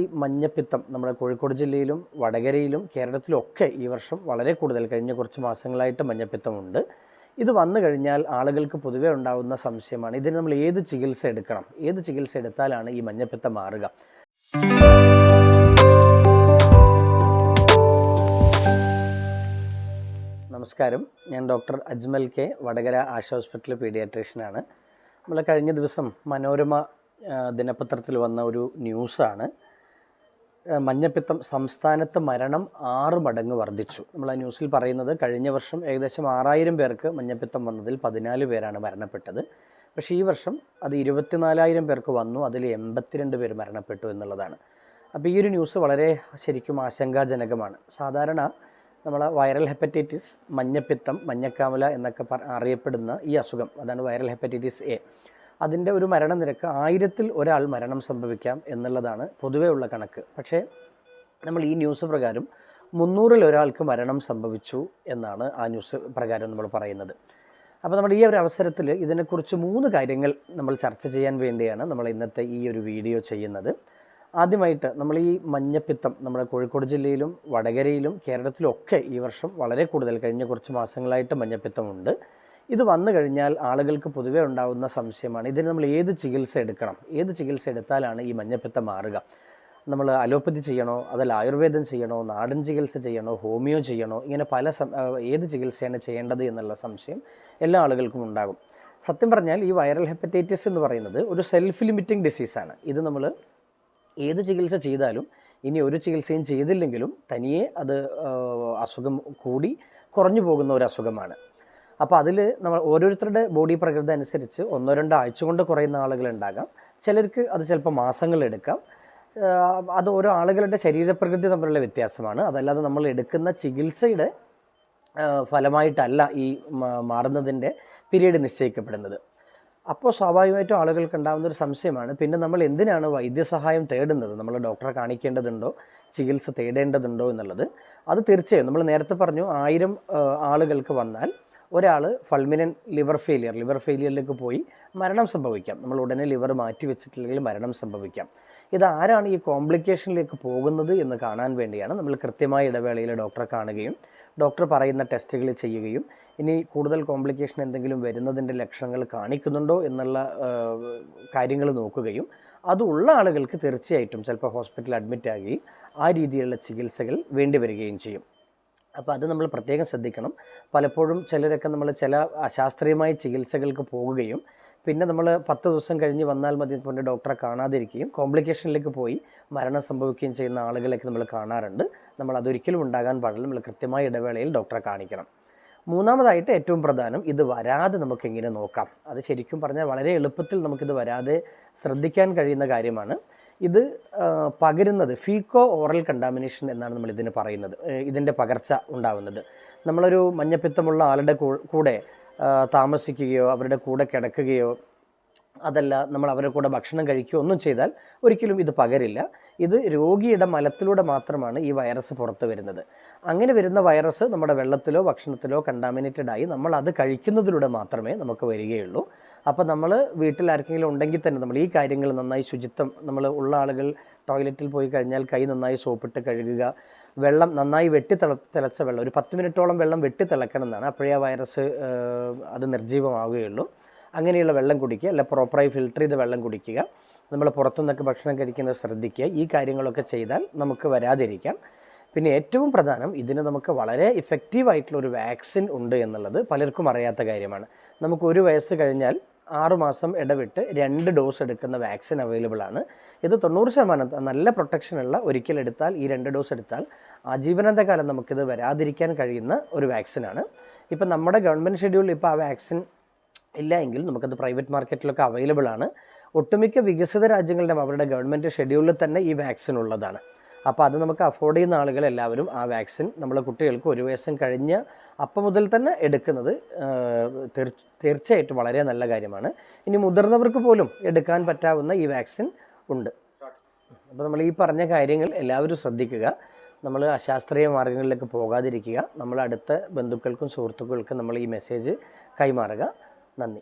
ഈ മഞ്ഞപ്പിത്തം നമ്മുടെ കോഴിക്കോട് ജില്ലയിലും വടകരയിലും കേരളത്തിലും ഒക്കെ ഈ വർഷം വളരെ കൂടുതൽ കഴിഞ്ഞ കുറച്ച് മാസങ്ങളായിട്ട് മഞ്ഞപ്പിത്തമുണ്ട്. ഇത് വന്നു കഴിഞ്ഞാൽ ആളുകൾക്ക് പൊതുവെ ഉണ്ടാകുന്ന സംശയമാണ്. ഇതിന് നമ്മൾ ഏത് ചികിത്സ എടുക്കണം? ഏത് ചികിത്സ എടുത്താലാണ് ഈ മഞ്ഞപ്പിത്തം മാറുക? നമസ്കാരം. ഞാൻ doctor Ajmal K Vadakara Asha hospital പീഡിയാട്രീഷ്യനാണ്. നമ്മൾ കഴിഞ്ഞ ദിവസം മനോരമ ദിനപത്രത്തിൽ വന്ന ഒരു ന്യൂസാണ്. മഞ്ഞപ്പിത്തം സംസ്ഥാനത്ത് മരണം ആറ് മടങ്ങ് വർദ്ധിച്ചു. നമ്മൾ ആ ന്യൂസിൽ പറയുന്നത് കഴിഞ്ഞ വർഷം ഏകദേശം ആറായിരം പേർക്ക് മഞ്ഞപ്പിത്തം വന്നതിൽ പതിനാല് പേരാണ് മരണപ്പെട്ടത്. പക്ഷേ ഈ വർഷം അത് ഇരുപത്തിനാലായിരം പേർക്ക് വന്നു അതിൽ എൺപത്തിരണ്ട് പേർ മരണപ്പെട്ടു എന്നുള്ളതാണ്. അപ്പോൾ ഈ ഒരു ന്യൂസ് വളരെ ശരിക്കും ആശങ്കാജനകമാണ്. സാധാരണ നമ്മൾ വൈറൽ ഹെപ്പറ്റൈറ്റിസ് മഞ്ഞപ്പിത്തം മഞ്ഞക്കാമല എന്നൊക്കെ അറിയപ്പെടുന്ന ഈ അസുഖം അതാണ് വൈറൽ ഹെപ്പറ്റൈറ്റിസ് എ. അതിന്റെ ഒരു മരണനിരക്ക് ആയിരത്തിൽ ഒരാൾ മരണം സംഭവിക്കാം എന്നുള്ളതാണ് പൊതുവേ ഉള്ള കണക്ക്. പക്ഷേ നമ്മൾ ഈ ന്യൂസ് പ്രകാരം മുന്നൂറിൽ ഒരാൾക്ക് മരണം സംഭവിച്ചു എന്നാണ് ആ ന്യൂസ് പ്രകാരം നമ്മൾ പറയുന്നത്. അപ്പോൾ നമ്മൾ ഈ ഒരു അവസരത്തിൽ ഇതിനെക്കുറിച്ച് മൂന്ന് കാര്യങ്ങൾ നമ്മൾ ചർച്ച ചെയ്യാൻ വേണ്ടിയാണ് നമ്മൾ ഇന്നത്തെ ഈ ഒരു വീഡിയോ ചെയ്യുന്നത്. ആദ്യമായിട്ട് നമ്മൾ ഈ മഞ്ഞപ്പിത്തം നമ്മുടെ കോഴിക്കോട് ജില്ലയിലും വടകരയിലും കേരളത്തിലും ഒക്കെ ഈ വർഷം വളരെ കൂടുതൽ കഴിഞ്ഞ കുറച്ച് മാസങ്ങളായിട്ട് മഞ്ഞപ്പിത്തമുണ്ട്. ഇത് വന്നു കഴിഞ്ഞാൽ ആളുകൾക്ക് പൊതുവെ ഉണ്ടാകുന്ന സംശയമാണ്. ഇതിന് നമ്മൾ ഏത് ചികിത്സ എടുക്കണം? ഏത് ചികിത്സ എടുത്താലാണ് ഈ മഞ്ഞപ്പിത്തം മാറുക? നമ്മൾ അലോപ്പതി ചെയ്യണോ? അതല്ല ആയുർവേദം ചെയ്യണോ? നാടൻ ചികിത്സ ചെയ്യണോ? ഹോമിയോ ചെയ്യണോ? ഇങ്ങനെ പല ഏത് ചികിത്സയാണ് ചെയ്യേണ്ടത് എന്നുള്ള സംശയം എല്ലാ ആളുകൾക്കും ഉണ്ടാകും. സത്യം പറഞ്ഞാൽ ഈ വൈറൽ ഹെപ്പറ്റൈറ്റിസ് എന്ന് പറയുന്നത് ഒരു സെൽഫ് ലിമിറ്റിംഗ് ഡിസീസാണ്. ഇത് നമ്മൾ ഏത് ചികിത്സ ചെയ്താലും ഇനി ഒരു ചികിത്സയും ചെയ്തില്ലെങ്കിലും തനിയെ അത് അസുഖം കൂടി കുറഞ്ഞു പോകുന്ന ഒരു അസുഖമാണ്. അപ്പോൾ അതിൽ നമ്മൾ ഓരോരുത്തരുടെ ബോഡി പ്രകൃതി അനുസരിച്ച് ഒന്നോ രണ്ടോ ആഴ്ച കൊണ്ട് കുറയുന്ന ആളുകളുണ്ടാകാം ചിലർക്ക് അത് ചിലപ്പോൾ മാസങ്ങളെടുക്കാം അത് ഓരോ ആളുകളുടെ ശരീരപ്രകൃതി തമ്മിലുള്ള വ്യത്യാസമാണ്. അതല്ലാതെ നമ്മൾ എടുക്കുന്ന ചികിത്സയുടെ ഫലമായിട്ടല്ല ഈ മാറുന്നതിന്റെ പീരീഡ് നിശ്ചയിക്കപ്പെടുന്നത്. അപ്പോൾ സ്വാഭാവികമായിട്ടും ആളുകൾക്ക് ഉണ്ടാകുന്ന ഒരു സംശയമാണ്. പിന്നെ നമ്മൾ എന്തിനാണ് വൈദ്യസഹായം തേടുന്നത്? നമ്മൾ ഡോക്ടറെ കാണിക്കേണ്ടതുണ്ടോ? ചികിത്സ തേടേണ്ടതുണ്ടോ എന്നുള്ളത്? അത് തീർച്ചയായും നമ്മൾ നേരത്തെ പറഞ്ഞു ആയിരം ആളുകൾക്ക് വന്നാൽ ഒരാൾ ഫൾമിനൻ ലിവർ ഫെയിലിയർ ലിവർ ഫെയിലിയറിലേക്ക് പോയി മരണം സംഭവിക്കാം. നമ്മൾ ഉടനെ ലിവർ മാറ്റി വെച്ചിട്ടില്ലെങ്കിൽ മരണം സംഭവിക്കാം. ഇത് ആരാണ് ഈ കോംപ്ലിക്കേഷനിലേക്ക് പോകുന്നത് എന്ന് കാണാൻ വേണ്ടിയാണ് നമ്മൾ കൃത്യമായ ഇടവേളയിൽ ഡോക്ടറെ കാണുകയും ഡോക്ടർ പറയുന്ന ടെസ്റ്റുകൾ ചെയ്യുകയും ഇനി കൂടുതൽ കോംപ്ലിക്കേഷൻ എന്തെങ്കിലും വരുന്നതിന്റെ ലക്ഷണങ്ങൾ കാണിക്കുന്നുണ്ടോ എന്നുള്ള കാര്യങ്ങൾ നോക്കുകയും അതുള്ള ആളുകൾക്ക് തീർച്ചയായിട്ടും ചിലപ്പോൾ ഹോസ്പിറ്റലിൽ അഡ്മിറ്റ് ആകുകയും ആ രീതിയിലുള്ള ചികിത്സകൾ വേണ്ടിവരികയും ചെയ്യും. അപ്പോൾ അത് നമ്മൾ പ്രത്യേകം ശ്രദ്ധിക്കണം. പലപ്പോഴും ചിലരൊക്കെ നമ്മൾ ചില അശാസ്ത്രീയമായ ചികിത്സകൾക്ക് പോവുകയും പിന്നെ നമ്മൾ പത്ത് ദിവസം കഴിഞ്ഞ് വന്നാൽ മതി പോലെ ഡോക്ടറെ കാണാതിരിക്കുകയും കോംപ്ലിക്കേഷനിലേക്ക് പോയി മരണം സംഭവിക്കുകയും ചെയ്യുന്ന ആളുകളൊക്കെ നമ്മൾ കാണാറുണ്ട്. നമ്മൾ അതൊരിക്കലും ഉണ്ടാകാൻ പാടില്ല. നമ്മൾ കൃത്യമായ ഇടവേളയിൽ ഡോക്ടറെ കാണിക്കണം. മൂന്നാമതായിട്ട് ഏറ്റവും പ്രധാനം ഇത് വരാതെ നമുക്ക് എങ്ങനെ നോക്കാം? അത് ശരിക്കും പറഞ്ഞാൽ വളരെ എളുപ്പത്തിൽ നമുക്കിത് വരാതെ ശ്രദ്ധിക്കാൻ കഴിയുന്ന കാര്യമാണ്. ഇത് പകരുന്നത് ഫീക്കോ ഓറൽ കണ്ടാമിനേഷൻ എന്നാണ് നമ്മൾ ഇതിന് പറയുന്നത് ഇതിന്റെ പകർച്ച ഉണ്ടാവുന്നത്. നമ്മളൊരു മഞ്ഞപ്പിത്തമുള്ള ആളുടെ കൂടെ താമസിക്കുകയോ അവരുടെ കൂടെ കിടക്കുകയോ അതല്ല നമ്മൾ അവരുടെ കൂടെ ഭക്ഷണം കഴിക്കുകയോ ഒന്നും ചെയ്താൽ ഒരിക്കലും ഇത് പകരില്ല. ഇത് രോഗിയുടെ മലത്തിലൂടെ മാത്രമാണ് ഈ വൈറസ് പുറത്ത് വരുന്നത്. അങ്ങനെ വരുന്ന വൈറസ് നമ്മുടെ വെള്ളത്തിലോ ഭക്ഷണത്തിലോ കണ്ടാമിനേറ്റഡ് ആയി നമ്മൾ അത് കഴിക്കുന്നതിലൂടെ മാത്രമേ നമുക്ക് വരികയുള്ളൂ. അപ്പോൾ നമ്മൾ വീട്ടിൽ ആർക്കെങ്കിലും ഉണ്ടെങ്കിൽ തന്നെ നമ്മൾ ഈ കാര്യങ്ങൾ നന്നായി ശുചിത്വം നമ്മൾ ഉള്ള ആളുകൾ ടോയ്ലറ്റിൽ പോയി കഴിഞ്ഞാൽ കൈ നന്നായി സോപ്പിട്ട് കഴുകുക വെള്ളം നന്നായി വെട്ടി തിള തിളച്ച വെള്ളം ഒരു പത്ത് മിനിറ്റോളം വെള്ളം വെട്ടി തിളക്കണം എന്നാണ്. അപ്പോഴേ ആ വൈറസ് അത് നിർജീവമാവുകയുള്ളൂ. അങ്ങനെയുള്ള വെള്ളം കുടിക്കുക അല്ല പ്രോപ്പറായി ഫിൽട്ടർ ചെയ്ത വെള്ളം കുടിക്കുക നമ്മൾ പുറത്തുനിന്നൊക്കെ ഭക്ഷണം കഴിക്കുന്നത് ശ്രദ്ധിക്കുക ഈ കാര്യങ്ങളൊക്കെ ചെയ്താൽ നമുക്ക് വരാതിരിക്കാം. പിന്നെ ഏറ്റവും പ്രധാനം ഇതിന് നമുക്ക് വളരെ ഇഫക്റ്റീവായിട്ടുള്ള ഒരു വാക്സിൻ ഉണ്ട് എന്നുള്ളത് പലർക്കും അറിയാത്ത കാര്യമാണ്. നമുക്ക് ഒരു വയസ്സ് കഴിഞ്ഞാൽ ആറുമാസം ഇടവിട്ട് രണ്ട് ഡോസ് എടുക്കുന്ന വാക്സിൻ അവൈലബിൾ ആണ്. ഇത് തൊണ്ണൂറ് ശതമാനം നല്ല പ്രൊട്ടക്ഷനുള്ള ഒരിക്കൽ എടുത്താൽ ഈ രണ്ട് ഡോസ് എടുത്താൽ ആജീവനാന്ത കാലം നമുക്കിത് വരാതിരിക്കാൻ കഴിയുന്ന ഒരു വാക്സിനാണ് ഇപ്പം നമ്മുടെ ഗവൺമെന്റ് ഷെഡ്യൂളിൽ ഇപ്പോൾ ആ വാക്സിൻ ഇല്ല എങ്കിൽ നമുക്കത് പ്രൈവറ്റ് മാർക്കറ്റിലൊക്കെ അവൈലബിൾ ആണ്. ഒട്ടുമിക്ക വികസിത രാജ്യങ്ങളുടെ അവരുടെ ഗവൺമെന്റ് ഷെഡ്യൂളിൽ തന്നെ ഈ വാക്സിൻ ഉള്ളതാണ്. അപ്പോൾ അത് നമുക്ക് അഫോർഡ് ചെയ്യുന്ന ആളുകൾ എല്ലാവരും ആ വാക്സിൻ നമ്മളെ കുട്ടികൾക്ക് ഒരു വയസ്സും കഴിഞ്ഞ് അപ്പം മുതൽ തന്നെ എടുക്കുന്നത് തീർച്ചയായിട്ടും വളരെ നല്ല കാര്യമാണ്. ഇനി മുതിർന്നവർക്ക് പോലും എടുക്കാൻ പറ്റാവുന്ന ഈ വാക്സിൻ ഉണ്ട്. അപ്പോൾ നമ്മൾ ഈ പറഞ്ഞ കാര്യങ്ങൾ എല്ലാവരും ശ്രദ്ധിക്കുക. നമ്മൾ അശാസ്ത്രീയ മാർഗങ്ങളിലേക്ക് പോകാതിരിക്കുക. നമ്മൾ അടുത്ത ബന്ധുക്കൾക്കും സുഹൃത്തുക്കൾക്കും നമ്മൾ ഈ മെസ്സേജ് കൈമാറുക. നന്ദി.